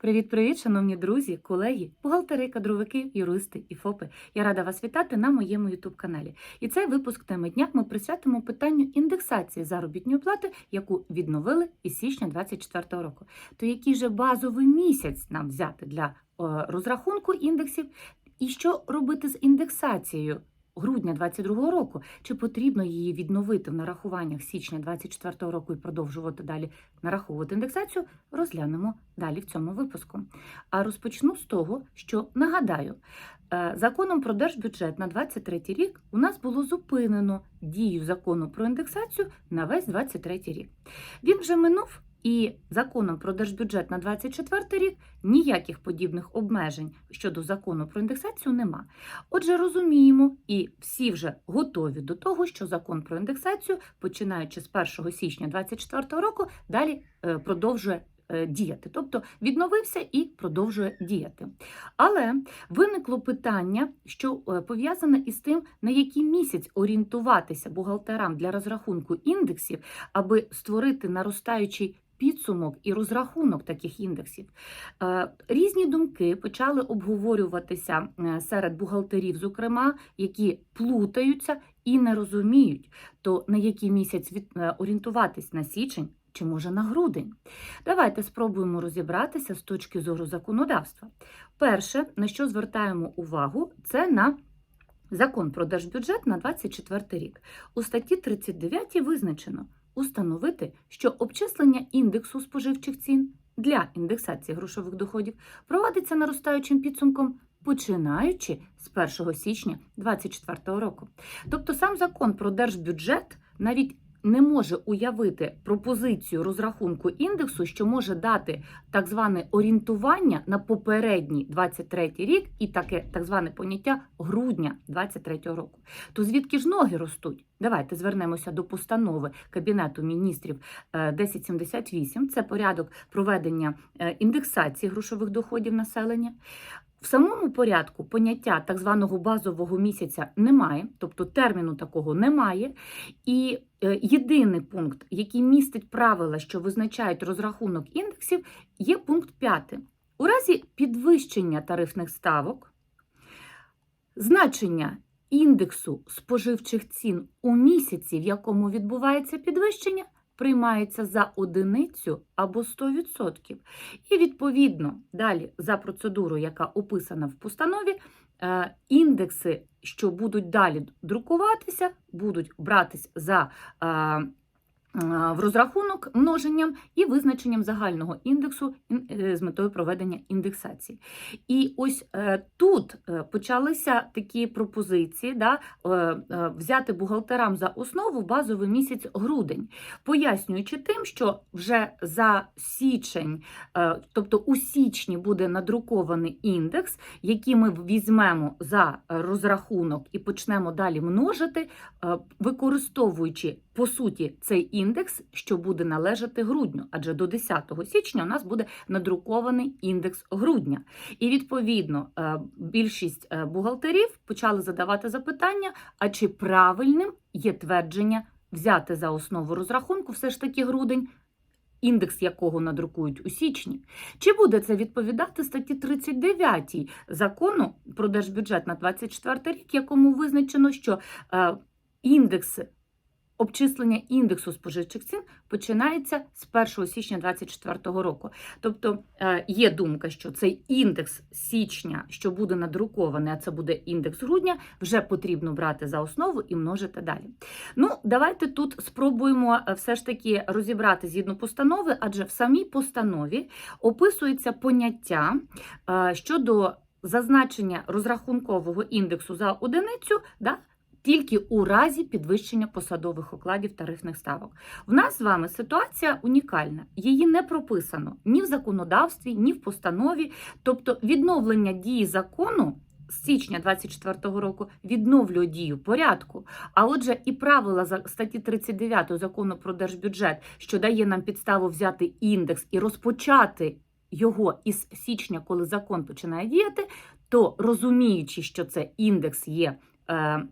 Привіт-привіт, шановні друзі, колеги, бухгалтери, кадровики, юристи і ФОПи. Я рада вас вітати на моєму youtube каналі. І цей випуск теми дня ми присвятимо питанню індексації заробітної плати, яку відновили із січня 2024 року. То який же базовий місяць нам взяти для е, розрахунку індексів, і що робити з індексацією? Грудня 22 року, чи потрібно її відновити в нарахуваннях січня 24 року і продовжувати далі нараховувати індексацію, розглянемо далі в цьому випуску. А розпочну з того, що нагадаю, е, законом про держбюджет на 23 рік у нас було зупинено дію закону про індексацію на весь 23 рік. Він вже минув. І законом про держбюджет на 24 рік ніяких подібних обмежень щодо закону про індексацію нема. Отже, розуміємо, і всі вже готові до того, що закон про індексацію, починаючи з 1 січня 2024 року, далі е, продовжує е, діяти, тобто відновився і продовжує діяти. Але виникло питання, що е, пов'язане із тим, на який місяць орієнтуватися бухгалтерам для розрахунку індексів, аби створити наростаючий підсумок і розрахунок таких індексів. Е, Різні думки почали обговорюватися е, серед бухгалтерів, зокрема, які плутаються і не розуміють, то на який місяць е, орієнтуватись на січень чи може на грудень. Давайте спробуємо розібратися з точки зору законодавства. Перше, на що звертаємо увагу, це на Закон про держбюджет на 24 рік. У статті 39 визначено установити, що обчислення індексу споживчих цін для індексації грошових доходів проводиться наростаючим підсумком, починаючи з 1 січня 2024 року. Тобто сам закон про держбюджет навіть не може уявити пропозицію розрахунку індексу, що може дати так зване орієнтування на попередній 23 рік і таке так зване поняття грудня 23 року. То звідки ж ноги ростуть? Давайте звернемося до постанови Кабінету міністрів е, 1078. Це порядок проведення е, індексації грошових доходів населення. В самому порядку поняття так званого базового місяця немає, тобто терміну такого немає. І е, єдиний пункт, який містить правила, що визначають розрахунок індексів, є пункт 5. У разі підвищення тарифних ставок, значення індексу споживчих цін у місяці, в якому відбувається підвищення, приймається за одиницю або 100%. І відповідно далі за процедурою, яка описана в постанові, е, індекси, що будуть далі друкуватися, будуть братись за е, в розрахунок множенням і визначенням загального індексу е, з метою проведення індексації. І ось е, тут е, почалися такі пропозиції да, взяти бухгалтерам за основу базовий місяць грудень, пояснюючи тим, що вже за січень, тобто у січні буде надрукований індекс, який ми візьмемо за розрахунок і почнемо далі множити, використовуючи по суті цей індекс, що буде належати грудню, адже до 10 січня у нас буде надрукований індекс грудня. І відповідно е, більшість е, бухгалтерів почали задавати запитання: а чи правильним є твердження взяти за основу розрахунку все ж таки грудень, індекс якого надрукують у січні? Чи буде це відповідати статті 39 закону про держбюджет на 24 рік, якому визначено, що е, індекс обчислення індексу споживчих цін починається з 1 січня 2024 року. Тобто е, є думка, що цей індекс січня, що буде надрукований, а це буде індекс грудня, вже потрібно брати за основу і множити далі. Ну, давайте тут спробуємо е, все ж таки розібрати згідно постанови, адже в самій постанові описується поняття е, щодо зазначення розрахункового індексу за одиницю. Да, тільки у разі підвищення посадових окладів тарифних ставок. В нас з вами ситуація унікальна. Її не прописано ні в законодавстві, ні в постанові. Тобто відновлення дії закону з січня 2024 року відновлює дію порядку. А отже, і правила за статті 39 закону про держбюджет, що дає нам підставу взяти індекс і розпочати його із січня, коли закон починає діяти, то розуміючи, що це індекс є. Е,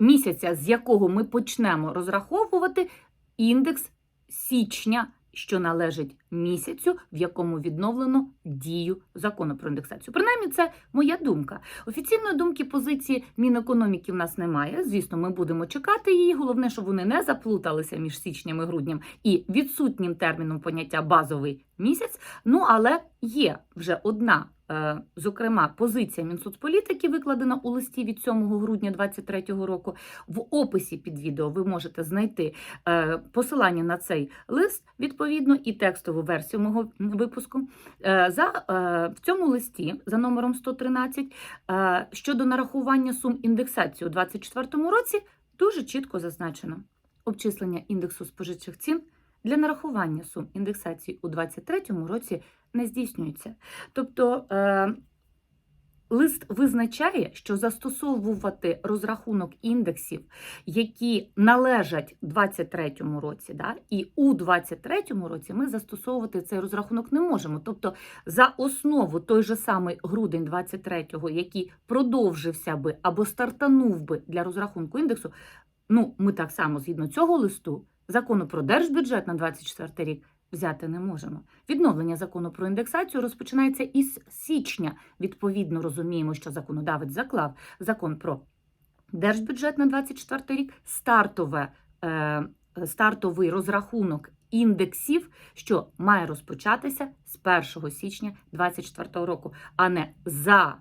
місяця, з якого ми почнемо розраховувати індекс січня, що належить місяцю, в якому відновлено дію закону про індексацію. Принаймні, це моя думка. Офіційної думки позиції Мінекономіки в нас немає. Звісно, ми будемо чекати її. Головне, щоб вони не заплуталися між січнем і груднем і відсутнім терміном поняття базовий місяць. Ну але є вже одна. е, Зокрема, позиція Мінсоцполітики викладена у листі від 7 грудня 2023 року. В описі під відео ви можете знайти е, посилання на цей лист, відповідно, і текстову версію мого випуску. Е, За е, в цьому листі за номером 113 е, щодо нарахування сум індексації у 2024 році дуже чітко зазначено обчислення індексу споживчих цін для нарахування сум індексації у 2023 році не здійснюється. Тобто лист визначає, що застосовувати розрахунок індексів, які належать 2023 році, да, і у 2023 році ми застосовувати цей розрахунок не можемо. Тобто за основу той же самий грудень 23-го, який продовжився би або стартанув би для розрахунку індексу, ну ми так само згідно цього листу закону про держбюджет на 24 рік взяти не можемо. Відновлення закону про індексацію розпочинається із січня. Відповідно, розуміємо, що законодавець заклав закон про держбюджет на 24 рік, стартове, е, стартовий розрахунок індексів, що має розпочатися з 1 січня 2024 року, а не за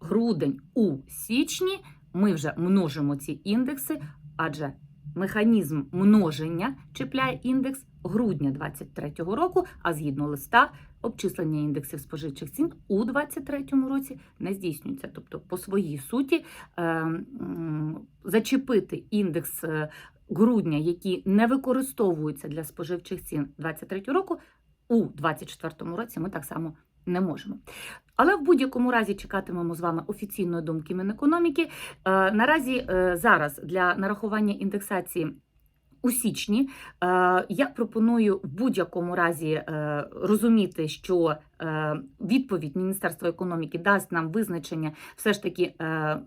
грудень у січні. Ми вже множимо ці індекси, адже механізм множення чіпляє індекс грудня 2023 року, а згідно листа обчислення індексів споживчих цін у 2023 році не здійснюється. Тобто, по своїй суті, е, зачепити індекс е, грудня, який не використовується для споживчих цін 2023 року, у 2024 році ми так само не можемо. Але в будь-якому разі чекатимемо з вами офіційної думки Мінекономіки. Е, Наразі зараз для нарахування індексації. У січні е, я пропоную в будь-якому разі е, розуміти, що е, відповідь Міністерства економіки дасть нам визначення все ж таки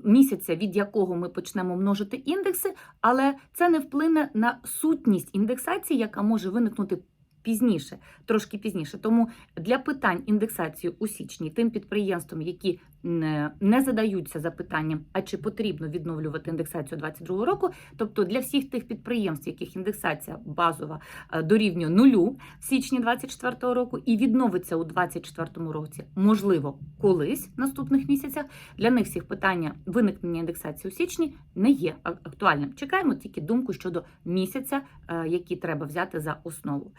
місяця, від якого ми почнемо множити індекси, але це не вплине на сутність індексації, яка може виникнути пізніше, трошки пізніше. Тому для питань індексації у січні тим підприємствам, які не, задаються запитанням, а чи потрібно відновлювати індексацію 2022 року, тобто для всіх тих підприємств, яких індексація базова е, дорівнює нулю в січні 2024 року і відновиться у 2024 році, можливо, колись в наступних місяцях, для них всіх питання виникнення індексації у січні не є актуальним. Чекаємо тільки думку щодо місяця, е, який треба взяти за основу.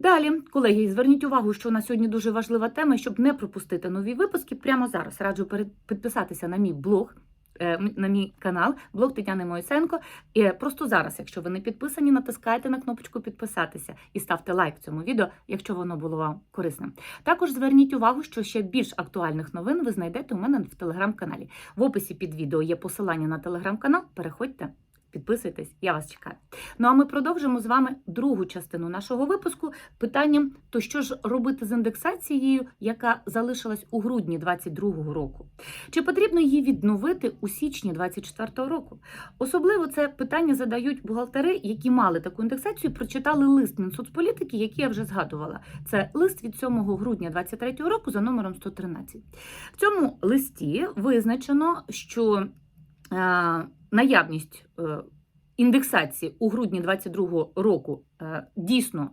Далі, колеги, зверніть увагу, що на сьогодні дуже важлива тема, щоб не пропустити нові випуски. Прямо зараз раджу підписатися на мій блог. е, На мій канал, блог Тетяни Моїсенко. І просто зараз, якщо ви не підписані, натискайте на кнопочку підписатися і ставте лайк цьому відео, якщо воно було вам корисним. Також зверніть увагу, що ще більш актуальних новин ви знайдете у мене в телеграм-каналі. В описі під відео є посилання на телеграм-канал. Переходьте, підписуйтесь, я вас чекаю. Ну а ми продовжимо з вами другу частину нашого випуску питанням: то що ж робити з індексацією, яка залишилась у грудні 2022 року? Чи потрібно її відновити у січні 2024 року? Особливо це питання задають бухгалтери, які мали таку індексацію, прочитали лист Мінсоцполітики, який я вже згадувала. Це лист від 7 грудня 2023 року за номером 113. В цьому листі визначено, що е, наявність е, індексації у грудні 2022 року е, дійсно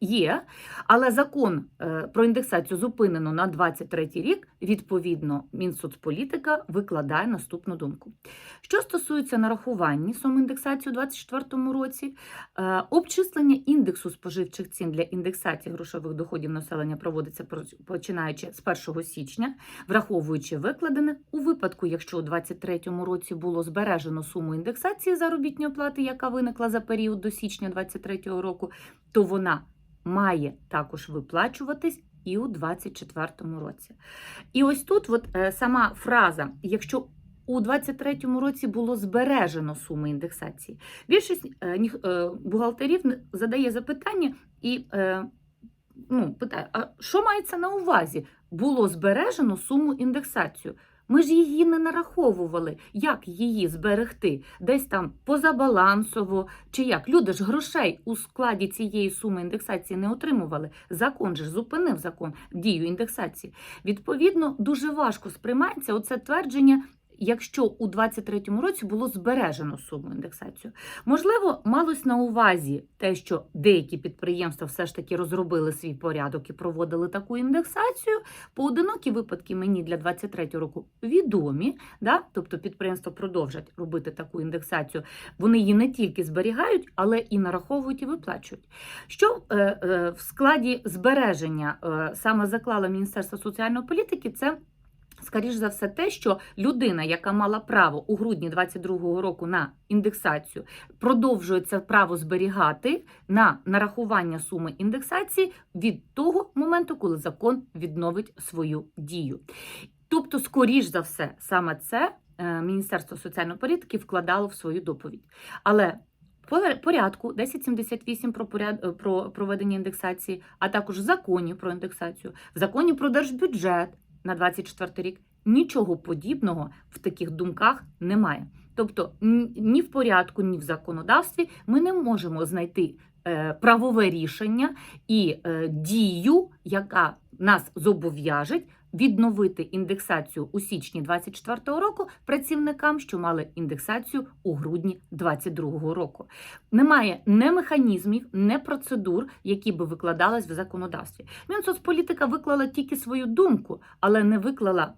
є, але закон е, про індексацію зупинено на 23 рік. Відповідно, Мінсоцполітика викладає наступну думку. Що стосується нарахування сум індексації у 2024 році, е, обчислення індексу споживчих цін для індексації грошових доходів населення проводиться починаючи з 1 січня, враховуючи викладене у випадку, якщо у 2023 році було збережено суму індексації заробітної плати, яка виникла за період до січня 2023 року, то вона має також виплачуватись і у 2024 році. І ось тут от, е, сама фраза, якщо у 2023 році було збережено суми індексації. Більшість е, е, бухгалтерів задає запитання і ну, питає, а що мається на увазі? Було збережено суму індексацію? Ми ж її не нараховували. Як її зберегти? Десь там позабалансово чи як? Люди ж грошей у складі цієї суми індексації не отримували. Закон же зупинив закон дію індексації. Відповідно, дуже важко сприймається оце твердження. Якщо у 2023 році було збережено суму індексацію, можливо, малось на увазі те, що деякі підприємства все ж таки розробили свій порядок і проводили таку індексацію. Поодинокі випадки мені для 2023 року відомі, да? тобто підприємства продовжать робити таку індексацію. Вони її не тільки зберігають, але і нараховують і виплачують. Що е, е, в складі збереження е, саме заклало Міністерство соціальної політики, це Скоріш за все, те, що людина, яка мала право у грудні 2022 року на індексацію, продовжує це право зберігати на нарахування суми індексації від того моменту, коли закон відновить свою дію. Тобто, скоріш за все, саме це е, Міністерство соціальної політики вкладало в свою доповідь. Але по порядку 1078 про поряд про проведення індексації, а також законі про індексацію, в законі про держбюджет на 24 рік нічого подібного в таких думках немає. Тобто ні в порядку, ні в законодавстві ми не можемо знайти е, правове рішення і е, дію, яка нас зобов'яже відновити індексацію у січні 2024 року працівникам, що мали індексацію у грудні 2022 року. Немає не механізмів, не процедур, які би викладались в законодавстві. Мінсоцполітика виклала тільки свою думку, але не виклала.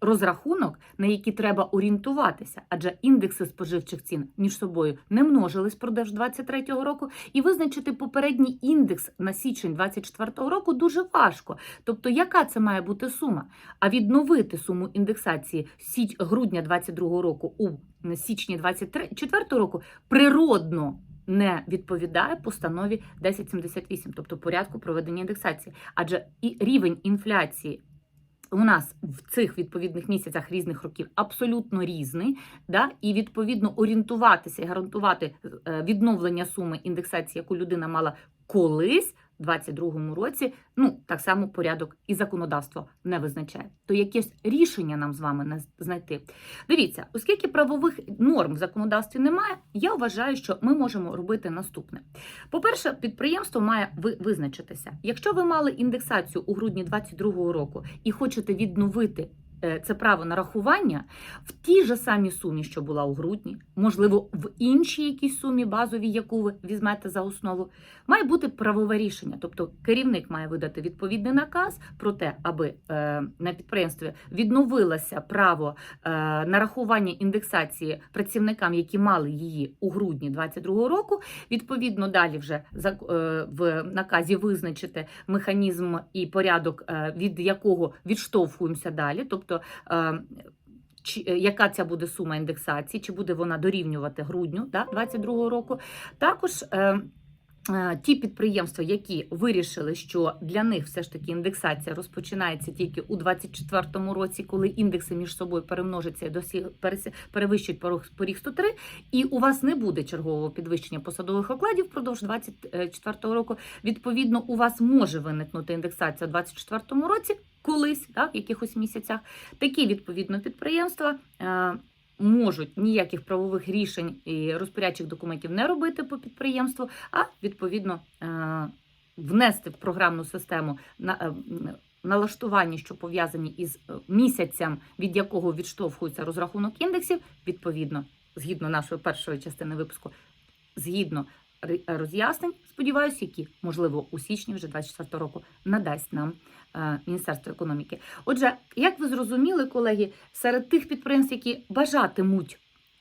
Розрахунок, на які треба орієнтуватися, адже індекси споживчих цін між собою не множились продовж 2023 року, і визначити попередній індекс на січень 2024 року дуже важко. Тобто, яка це має бути сума? А відновити суму індексації січ грудня 2022 року у січні 2024 року природно. Не відповідає постанові 1078, тобто порядку проведення індексації, адже і рівень інфляції у нас в цих відповідних місяцях різних років абсолютно різний, да? і відповідно орієнтуватися і гарантувати е, відновлення суми індексації, яку людина мала колись. 2022 році, ну так само порядок і законодавство не визначає. То якесь рішення нам з вами не знайти. Дивіться, оскільки правових норм в законодавстві немає, я вважаю, що ми можемо робити наступне. По-перше, підприємство має визначитися. Якщо ви мали індексацію у грудні 2022 року і хочете відновити це право на рахування в тій же самій сумі, що була у грудні, можливо, в іншій якійсь сумі базовій, яку ви візьмете за основу, має бути правове рішення. Тобто керівник має видати відповідний наказ про те, аби е, на підприємстві відновилося право е, нарахування індексації працівникам, які мали її у грудні 2022 року. Відповідно, далі вже в наказі визначити механізм і порядок, від якого відштовхуємося далі. тобто тобто чи, е, яка ця буде сума індексації, чи буде вона дорівнювати грудню да, 2022 року. Також е, е, Ті підприємства, які вирішили, що для них все ж таки індексація розпочинається тільки у 2024 році, коли індекси між собою перемножаться і досі перевищують поріг 103, і у вас не буде чергового підвищення посадових окладів впродовж 2024 року. Відповідно, у вас може виникнути індексація у 2024 році колись, так, в якихось місяцях, такі відповідно підприємства. Е, можуть ніяких правових рішень і розпорядчих документів не робити по підприємству, а відповідно е, внести в програмну систему на е, налаштування, що пов'язані із місяцем, від якого відштовхується розрахунок індексів, відповідно, згідно нашої першої частини випуску, згідно роз'яснень, сподіваюся, які можливо у січні вже 24 року надасть нам. Е, Міністерства економіки. Отже, як ви зрозуміли, колеги, серед тих підприємств, які бажатимуть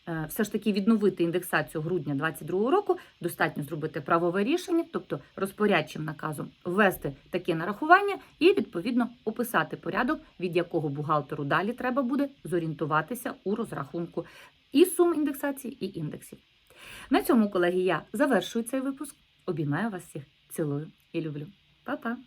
е, все ж таки відновити індексацію грудня 2022 року, достатньо зробити правове рішення, тобто розпорядчим наказом ввести таке нарахування і відповідно описати порядок, від якого бухгалтеру далі треба буде зорієнтуватися у розрахунку і сум індексації, і індексів. На цьому, колеги, я завершую цей випуск. Обіймаю вас всіх, цілую і люблю. Па-па!